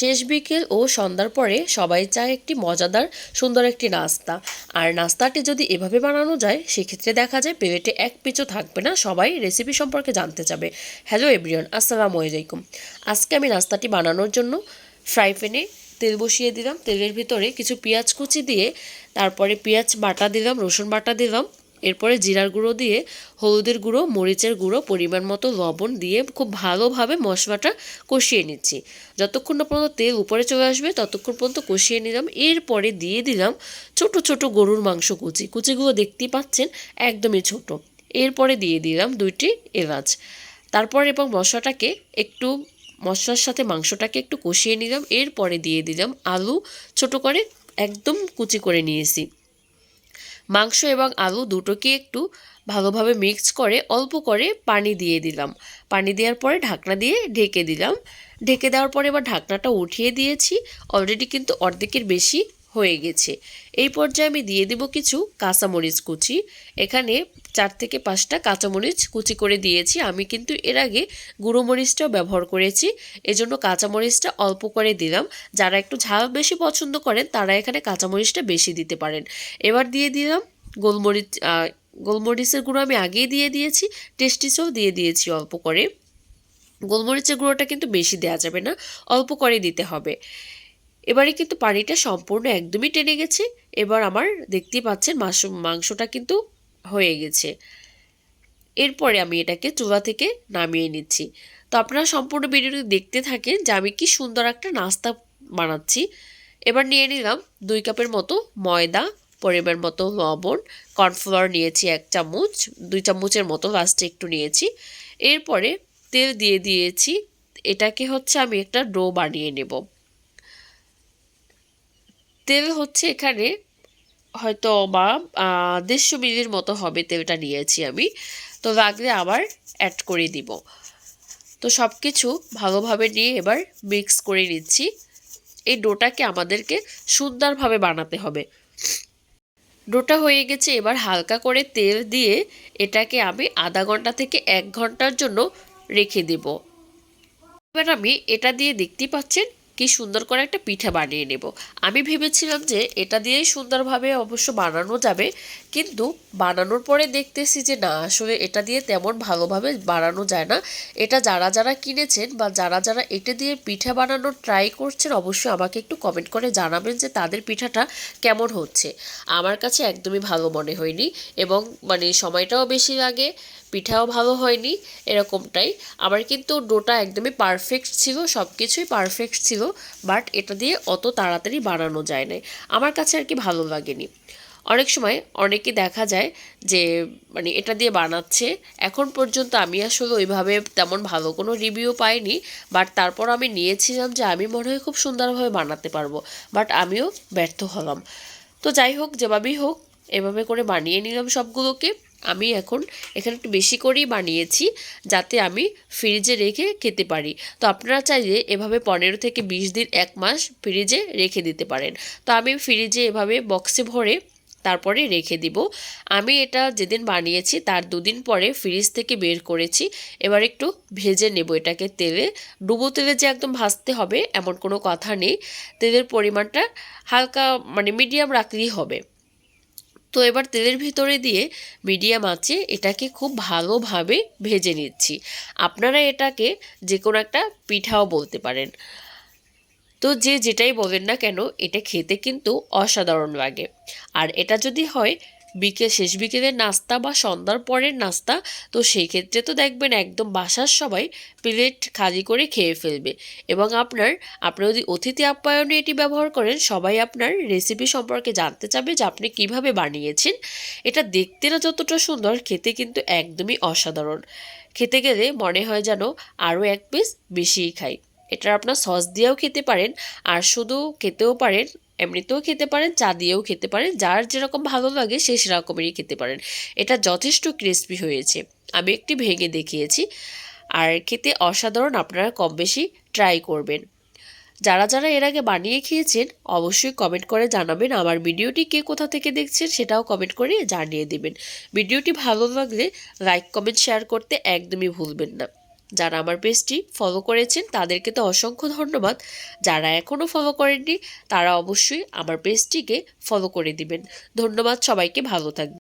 শেষ বিকেল ও সন্ধ্যার পরে সবাই চায় একটি মজাদার, সুন্দর একটি নাস্তা। আর নাস্তাটি যদি এভাবে বানানো যায়, সেক্ষেত্রে দেখা যায় প্লেটে এক পিছু থাকবে না, সবাই রেসিপি সম্পর্কে জানতে চাবে। হ্যালো এভরিওয়ান আসসালামু আলাইকুম। আজকে আমি নাস্তাটি বানানোর জন্য ফ্রাই প্যানে তেল বসিয়ে দিলাম। তেলের ভিতরে কিছু পেঁয়াজ কুচি দিয়ে, তারপরে পেঁয়াজ বাটা দিলাম, রসুন বাটা দিলাম। এরপরে জিরার গুঁড়ো দিয়ে হলুদের গুঁড়ো, মরিচের গুঁড়ো, পরিমাণ মতো লবণ দিয়ে খুব ভালোভাবে মশলাটা কষিয়ে নিচ্ছি। যতক্ষণ না পর্যন্ত তেল উপরে চলে আসবে, ততক্ষণ পর্যন্ত কষিয়ে নিলাম। এরপরে দিয়ে দিলাম ছোট ছোট গরুর মাংস কুচি। কুচিগুলো দেখতেই পাচ্ছেন একদমই ছোট। এরপরে দিয়ে দিলাম দুইটি এলাচ। তারপর এবং মশলাটাকে একটু, মশলার সাথে মাংসটাকে একটু কষিয়ে নিলাম। এরপরে দিয়ে দিলাম আলু ছোট করে একদম কুচি করে নিয়েছি। মাংস এবং আলু দুটোকে একটু ভালোভাবে মিক্স করে অল্প করে পানি দিয়ে দিলাম। পানি দেওয়ার পরে ঢাকনা দিয়ে ঢেকে দিলাম। ঢেকে দেওয়ার পরে এবার ঢাকনাটা উঠিয়ে দিয়েছি। অলরেডি কিন্তু অর্ধেকের বেশি হয়ে গেছে। এই পর্যায়ে আমি দিয়ে দিব কিছু কাঁচামরিচ কুচি। এখানে চার থেকে পাঁচটা কাঁচামরিচ কুচি করে দিয়েছি। আমি কিন্তু এর আগে গুঁড়ো মরিচটাও ব্যবহার করেছি। এজন্য কাঁচামরিচটা অল্প করে দিলাম। যারা একটু ঝাল বেশি পছন্দ করেন, তারা এখানে কাঁচামরিচটা বেশি দিতে পারেন। এবার দিয়ে দিলাম গোলমরিচ গোলমরিচের গুঁড়ো আমি আগেই দিয়ে দিয়েছি। টেস্টিসও দিয়ে দিয়েছি অল্প করে। গোলমরিচের গুঁড়োটা কিন্তু বেশি দেওয়া যাবে না, অল্প করে দিতে হবে। এবারে কিন্তু পানিটা সম্পূর্ণ একদমই টেনে গেছে। এবার আমার দেখতেই পাচ্ছেন মাংস, মাংসটা কিন্তু হয়ে গেছে। এরপরে আমি এটাকে চুলা থেকে নামিয়ে নিচ্ছি। তো আপনারা সম্পূর্ণ ভিডিওটি দেখতে থাকেন যে আমি কি সুন্দর একটা নাস্তা বানাচ্ছি। এবার নিয়ে নিলাম দুই কাপের মতো ময়দা, পরিমাণ মতো লবণ, কর্নফ্লাওয়ার নিয়েছি এক চামচ, দুই চামচের মতো লাস্টে একটু নিয়েছি। এরপরে তেল দিয়ে দিয়েছি। এটাকে হচ্ছে আমি একটা ডো বানিয়ে নেব। তেল হচ্ছে এখানে হয়তো বা দেড়শো মিলির মতো হবে তেলটা নিয়েছি আমি। তো লাগলে আবার অ্যাড করে দিব। তো সব কিছু ভালোভাবে নিয়ে এবার মিক্স করে নিচ্ছি। এই ডোটাকে আমাদেরকে সুন্দরভাবে বানাতে হবে। ডোটা হয়ে গেছে, এবার হালকা করে তেল দিয়ে এটাকে আমি আধা ঘণ্টা থেকে এক ঘণ্টার জন্য রেখে দেব। এবার আমি এটা দিয়ে দেখতেই পাচ্ছেন কি সুন্দর করে একটা পিঠা বানিয়ে নেব। আমি ভেবেছিলাম যে এটা দিয়েই সুন্দরভাবে অবশ্য বানানো যাবে, কিন্তু বানানোর পরে দেখতেছি যে না, আসলে এটা দিয়ে তেমন ভালোভাবে বানানো যায় না। এটা যারা যারা কিনেছেন বা যারা যারা এটা দিয়ে পিঠা বানানোর ট্রাই করছেন, অবশ্যই আমাকে একটু কমেন্ট করে জানাবেন যে তাদের পিঠাটা কেমন হচ্ছে। আমার কাছে একদমই ভালো মনে হয়নি এবং মানে সময়টাও বেশি লাগে পিঠাও ভালো হয়নি, এরকমটাই। আমার কিন্তু ডোটা একদমই পারফেক্ট ছিল সব কিছুই পারফেক্ট ছিল বাট এটা দিয়ে অত তাড়াতাড়ি বানানো যায় না আমার কাছে আর কি ভালো লাগেনি। অনেক সময় অনেকে দেখা যায় যে মানে এটা দিয়ে বানাচ্ছে, এখন পর্যন্ত আমি আসলে ওইভাবে তেমন ভালো কোনো রিভিউ পাইনি বাট তারপর আমি নিয়েছিলাম যে, আমি মনে হয় খুব সুন্দরভাবে বানাতে পারব বাট আমিও ব্যর্থ হলাম। তো যাই হোক, যেভাবেই হোক, এভাবে করে বানিয়ে নিলাম সবগুলোকে। আমি এখন এখানে একটু বেশি করেই বানিয়েছি যাতে আমি ফ্রিজে রেখে খেতে পারি। তো আপনারা চাইলে এভাবে পনেরো থেকে বিশ দিন এক মাস ফ্রিজে রেখে দিতে পারেন। তো আমি ফ্রিজে এভাবে বক্সে ভরে তারপরে রেখে দিব। আমি এটা যেদিন বানিয়েছি তার দুদিন পরে ফ্রিজ থেকে বের করেছি। এবার একটু ভেজে নেব এটাকে তেলে। ডুবো তেলে যে একদম ভাজতে হবে এমন কোনো কথা নেই। তেলের পরিমাণটা হালকা মানে মিডিয়াম রাখলেই হবে। তো এবার তেলের ভিতরে দিয়ে মিডিয়াম আঁচে এটাকে খুব ভালোভাবে ভেজে নিচ্ছি। আপনারা এটাকে যে কোনো একটা পিঠাও বলতে পারেন। তো যে যেটাই বলেন না কেন, এটা খেতে কিন্তু অসাধারণ লাগে। আর এটা যদি হয় বিকেল শেষ বিকেলের নাস্তা বা সন্ধ্যার পরের নাস্তা, তো সেই ক্ষেত্রে তো দেখবেন একদম বাসার সবাই প্লেট খালি করে খেয়ে ফেলবে। এবং আপনার আপনি যদি অতিথি আপ্যায়নে এটি ব্যবহার করেন, সবাই আপনার রেসিপি সম্পর্কে জানতে চাবে যে আপনি কীভাবে বানিয়েছেন। এটা দেখতে না যতটা সুন্দর, খেতে কিন্তু একদমই অসাধারণ। খেতে গেলে মনে হয় যেন আরও এক পিস বেশিই খাই। এটা আপনার সস দিয়েও খেতে পারেন, আর শুধু খেতেও পারেন এমনিতেও খেতে পারেন, চা দিয়েও খেতে পারেন, যার যেরকম ভালো লাগে সে সেরকমেরই খেতে পারেন। এটা যথেষ্ট ক্রিস্পি হয়েছে। আমি একটি ভেঙে দেখিয়েছি। আর খেতে অসাধারণ আপনারা কম বেশি ট্রাই করবেন। যারা যারা এর আগে বানিয়ে খেয়েছেন, অবশ্যই কমেন্ট করে জানাবেন আমার ভিডিওটি কে কোথা থেকে দেখছেন সেটাও কমেন্ট করে জানিয়ে দেবেন। ভিডিওটি ভালো লাগলে লাইক কমেন্ট শেয়ার করতে একদমই ভুলবেন না। যারা আমার পেজটি ফলো করেছেন, তাদেরকে তো অসংখ্য ধন্যবাদ। যারা এখনও ফলো করেননি, তারা অবশ্যই আমার পেজটিকে ফলো করে দিবেন। ধন্যবাদ সবাইকে, ভালো থাকবেন।